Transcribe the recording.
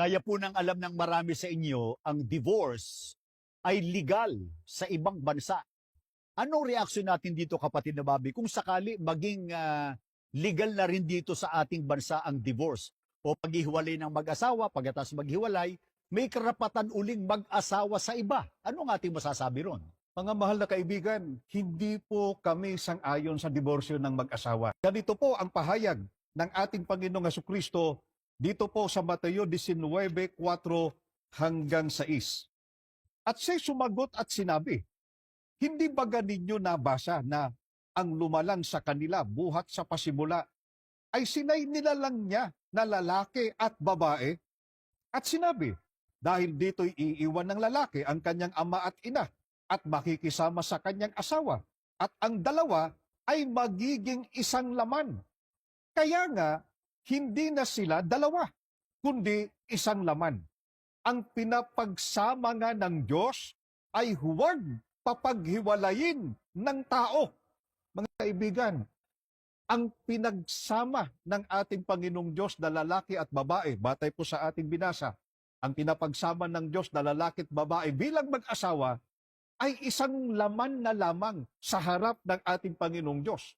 Kaya po nang alam ng marami sa inyo, ang divorce ay legal sa ibang bansa. Anong reaksyon natin dito kapatid na Bobby kung sakali maging ah, legal na rin dito sa ating bansa ang divorce o paghiwalay ng mag-asawa, pagkatapos maghiwalay, may karapatan uling mag-asawa sa iba. Ano ang ating masasabi ron? Mga mahal na kaibigan, hindi po kami sang-ayon sa diborsyo ng mag-asawa. Ganito po ang pahayag ng ating Panginoong Kristo dito po sa Mateo 19:4 hanggang 6. At siya sumagot at sinabi, Hindi ba ninyo nabasa na ang lumalang sa kanila buhat sa pasimula ay sinay nila lang niya na lalaki at babae? At sinabi, dahil dito'y iiwan ng lalaki ang kanyang ama at ina at makikisama sa kanyang asawa at ang dalawa ay magiging isang laman. Kaya nga, hindi na sila dalawa, kundi isang laman. Ang pinapagsama nga ng Diyos ay huwag papaghiwalayin ng tao. Mga kaibigan, ang pinagsama ng ating Panginoong Diyos na lalaki at babae, batay po sa ating binasa, ang pinapagsama ng Diyos na lalaki at babae bilang mag-asawa ay isang laman na lamang sa harap ng ating Panginoong Diyos.